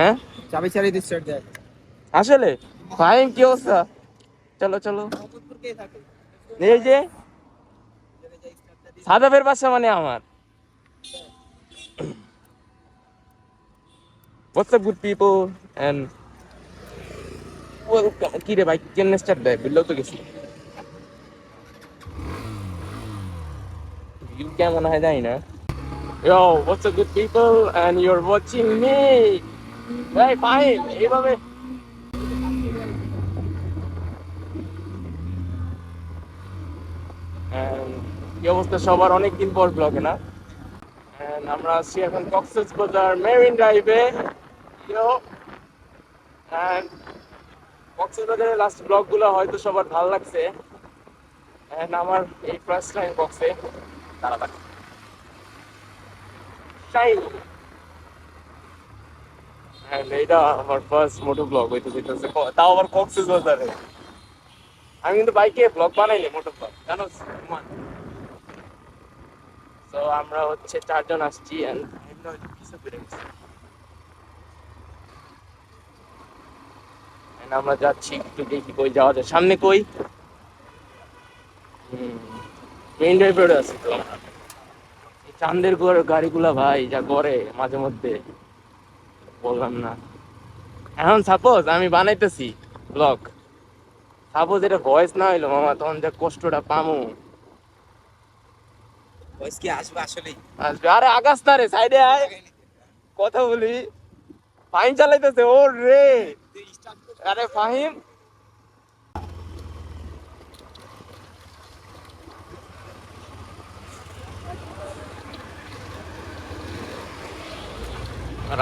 হ্যাঁ? চাবি চালিয়ে দেয় আসলে? ফাইন কি অবস্থা? চলো চলো। এই যে সাদাবের বাসা মানে আমার। What's up good people? And কি রে ভাই কেমনে স্টার্ট দেয়? বুঝলেও তো গেছি। ভিউ কেমন হয় জানি না। Yo, what's up good people? And you're watching me! ভাই এইভাবে। কি অবস্থা? সবার অনেকদিন পর ব্লগে না? আমরা আছি এখন কক্সেস বাজার মেরিন ড্রাইভে কক্সেস বাজারের লাস্ট ব্লগগুলো হয়তো সবার ভালো লাগছে। And আমার এই ফার্স্ট টাইম শাইন And এইটা আমার ফার্স্ট মোটো ব্লগ তাও বাজারে। আমি কিন্তু বাইকে ব্লগ বানাইনি মোটো ব্লগ জানো? তো আমরা হচ্ছে চারজন আসছি আমরা যাচ্ছি একটু দেখি কই যাওয়া যায়। সামনে কই? মেইন ড্রাইভ রোডে আছি তো। চান্দের গাড়িগুলা ভাই যা করে মাঝে মধ্যে। বললাম না। এখন সাপোজ আমি বানাইতেছি ব্লগ সাপোজ এটা ভয়েস না হইল মামা তখন যে কষ্টটা পামু। ভয়েস কি আসবে আসলে আসবে। আরে আকাশ না রে সাইডে আয়। কথা বলি। ফাইন চালাইতেছে ও রে আরে ফাহিম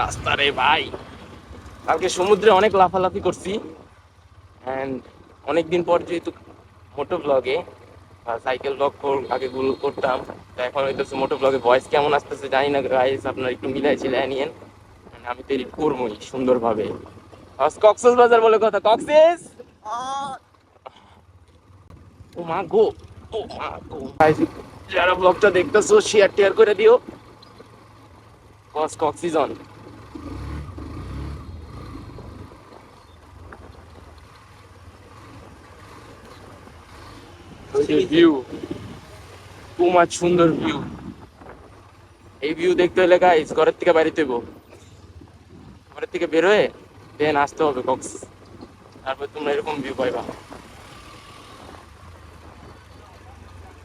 রাস্তা রে ভাই। কালকে সমুদ্রে অনেক লাফালাফি করছি। অ্যান্ড অনেকদিন পর যেহেতু মোটো ব্লগে সাইকেল ব্লগ আগে গুলো করতাম। তো এখন হইতেছে মোটো ব্লগে ভয়েস কেমন আসতেছে জানি না। গাইস আপনার একটু মিলাই ছিলাই নিয়েন আমি তো এডিট করবোই সুন্দরভাবে। কক্সেস বাজার বলে কথা। কক্সেস ও মা গো, ও মা গো। যারা ব্লগটা দেখতেছো শেয়ার টেয়ার করে দিও। কস কক্সিজন ভিউ কুমার সুন্দর ভিউ এই ভিউ দেখতে হলে গাইস ঘরের থেকে বাড়িতে হইব। ঘরের থেকে বের হয়ে দেন আসতে হবে কক্স তারপর তোমরা এরকম ভিউ পাইবা।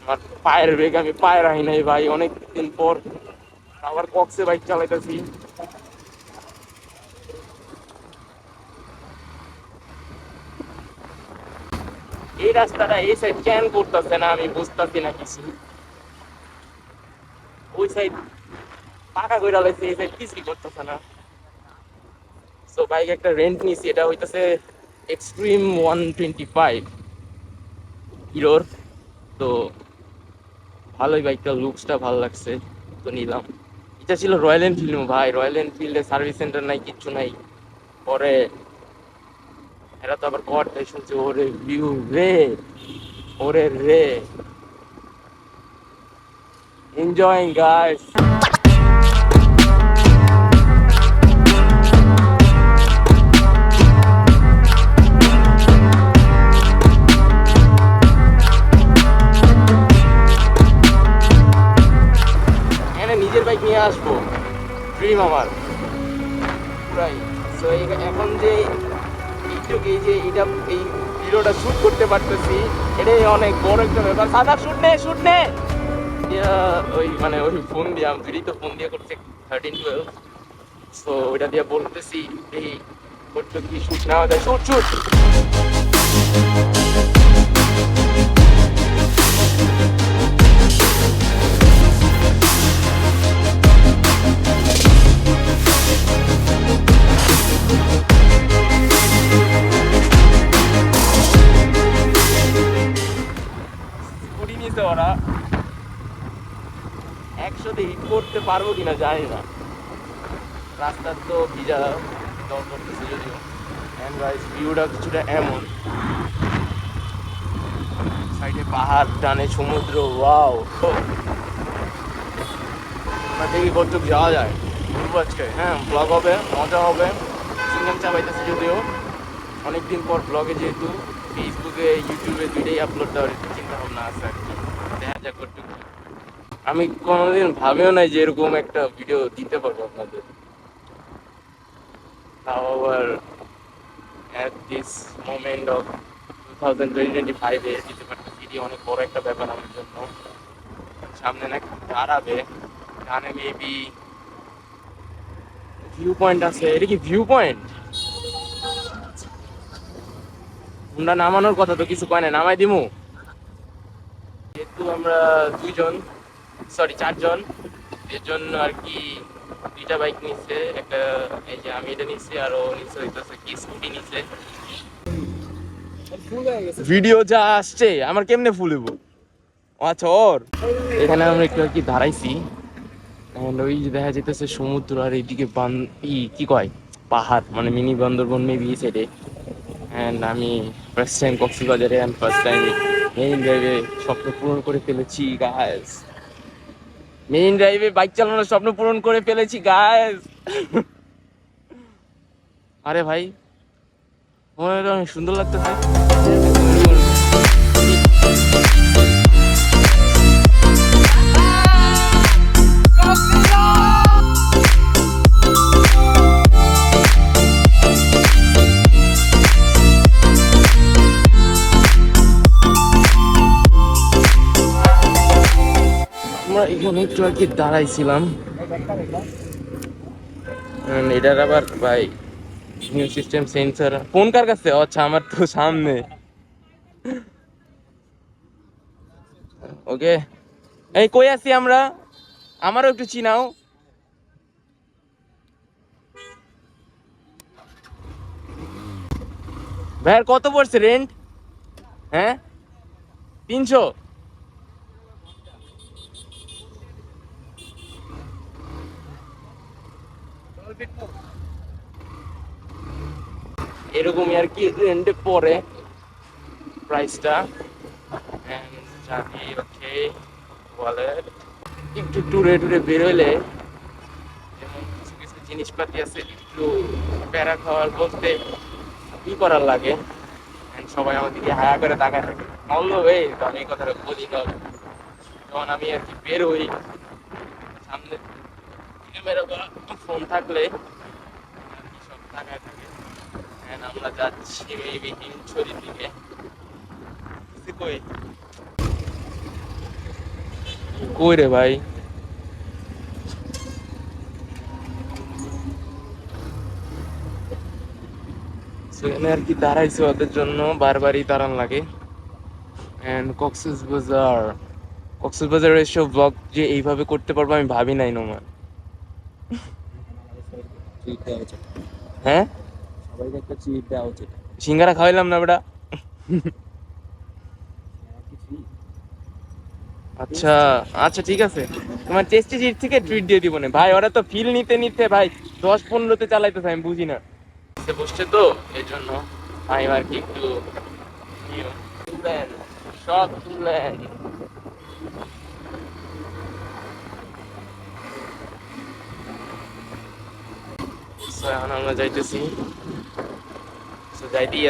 আমার পায়ের বেগ আমি পায়ে রাখি নাই ভাই অনেক দিন পর আবার কক্সে বাইক চালাইতেছি। এই সাইড করতেছে না আমি বুঝতেছি না ওই সাইড পাকা কইরা এই সাইড না। বাইক একটা রেন্ট এটা হইতাছে ওয়ান টোয়েন্টি ফাইভ হিরোর তো ভালোই বাইকটা লুকসটা ভালো লাগছে, তো নিলাম। এটা ছিল রয়্যাল এনফিল্ড ভাই। রয়্যাল এনফিল্ডে সার্ভিস সেন্টার নাই, কিচ্ছু নাই। পরে এরা তো আবার কর শুনছে, ওরে ভিউ রে, ওরে রে। গাইস এখানে নিজের বাইক নিয়ে আসব। ড্রিম আমার। পুরাই। তো এখন যে এই যে এটা এই ভিডিওটা শুট করতে পারতেছি, এটাই অনেক বড় একটা ব্যাপার। সাদা শুট নে শুট নে! ওই মানে ওই ফোন দিয়ে আমি তো ফোন দিয়ে করছে থার্টিন টুয়েলভ সো ওইটা দিয়ে বলতেছি, এই করতে কি শুট নেওয়া যায়? শ্যুট শুট করতে পারব কিনা জানি না। রাস্তার তো ভিজা জল করতেছে যদিও। অ্যান্ড ভিউটা কিছুটা এমন। সাইডে পাহাড় টানে সমুদ্র ওয়াও দেখি কতটুকু যাওয়া যায়। ঘুরবো আজকে। হ্যাঁ ব্লগ হবে, মজা হবে। ইনকাম চাপাইতেছে যদিও। অনেকদিন পর ব্লগে যেহেতু ফেসবুকে ইউটিউবে দুইটাই আপলোড দেওয়ার চিন্তা ভাবনা আছে আর কি। দেখা যাক কতটুকু আমি কোনোদিন ভাবেও নাই যে এরকম একটা ভিডিও দিতে পারব আপনাদের। তাও আবার at this moment of 2025 এ দিতে পারতেছি অনেক বড় একটা ব্যাপার আমার জন্য। সামনে নাকি দাঁড়াবে। ডানে মেবি ভিউ পয়েন্ট আছে। এটা কি ভিউ পয়েন্ট আমরা নামানোর কথা তো কিছু কয় না নামাই দিমু। যেহেতু আমরা দুইজন সরি চারজন। এর জন্য আর কি দুইটা বাইক নিচ্ছে একটা এই যে আমি এটা নিচ্ছি আর ও নিচ্ছে হইতেছে কি স্কুটি নিচ্ছে গেছে ভিডিও যা আসছে আমার কেমনে ফুলবো আচ্ছা ওর। এখানে আমরা একটু আর কি দাঁড়াইছি ওই যে দেখা যেতেছে সমুদ্র আর এইদিকে বান ই কি কয়? পাহাড় মানে মিনি বান্দরবন মেবি এই সাইডে অ্যান্ড আমি ফার্স্ট টাইম কক্সবাজারে অ্যান্ড ফার্স্ট টাইম মেইন ড্রাইভে স্বপ্ন পূরণ করে ফেলেছি গাইস মেইন ড্রাইভে বাইক চালানোর স্বপ্ন পূরণ করে ফেলেছি গাইস আরে ভাই, মনে অনেক সুন্দর লাগতো আমরা এখানে একটু আর কি দাঁড়াইছিলাম। এটার আবার ভাই নিউ সিস্টেম সেন্সর ফোন কার কাছে? আচ্ছা আমার তো সামনে। ওকে এই, কই আছি আমরা? আমারও একটু চিনাও। ভাইয়ার কত পড়ছে রেন্ট হ্যাঁ? তিনশো? এরকমই আর কি রেন্টে পড়ে প্রাইসটা জানি ওকে ওয়ালেট একটু ট্যুরে ট্যুরে বেরোলে যেমন কিছু কিছু জিনিসপাতি আছে, একটু প্যারা খাওয়ার বলতে কি করার লাগে? সবাই আমাদেরকে হায়া করে তাকায় থাকে। বলল এই তো আমি কথাটা বলি না। যখন আমি আর কি বের হই সামনে সব কই? রে ভাই? সেখানে আর কি দাঁড়াইছে ওদের জন্য, বারবারই দাঁড়ান লাগে। অ্যান্ড কক্সেস বাজার কক্সেস বাজারের এসব ব্লগ যে এইভাবে করতে পারব আমি ভাবি নাই নোমান। হ্যাঁ? সবাইকে একটা চিট দেওয়া উচিত। সিঙ্গারা খাওয়াইলাম না বেটা। আচ্ছা আচ্ছা ঠিক আছে। তোমার টেস্টি চিট থেকে ট্রিট দিয়ে দিব না। ভাই ওরা তো ফিল নিতে নিতে ভাই দশ পনেরোতে চালাইতেছে আমি বুঝি না। বসছে তো এই জন্য আমি আর কি? একটু ইয়ে, সব তুলেন আমরা যাইতেছি। যাইতেই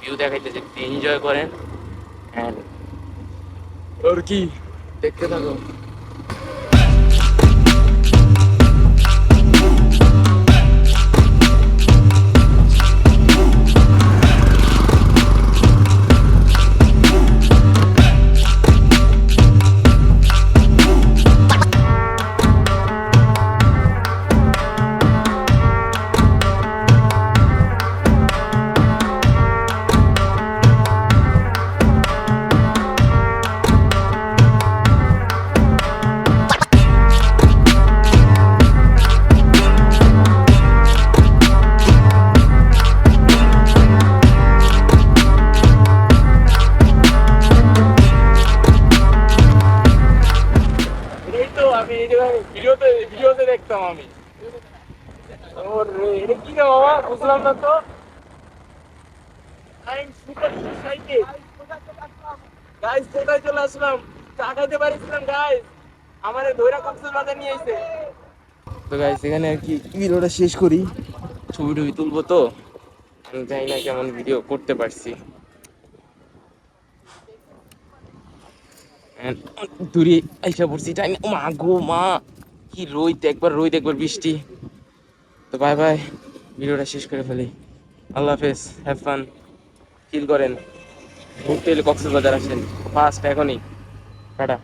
ভিউ দেখাইতেছি এনজয় করেন। ওর কি? দেখতে থাকো। বুঝলাম তো গাইস এখানে আর কি ভিডিওটা শেষ করি। ছবি টবি তুলবো তো? আমি জানি না কেমন ভিডিও করতে পারছি। দূরে আইসা পড়ছি টাইম মা গো, মা। কি রোদ, একবার রোদ, একবার বৃষ্টি। তো বাই বাই ভিডিওটা শেষ করে ফেলি। আল্লাহ হাফেজ হ্যাভ ফান ফিল করেন। ঘুরতে এলে কক্সবাজার আসেন। ফার্স্ট এখনই। টাটা।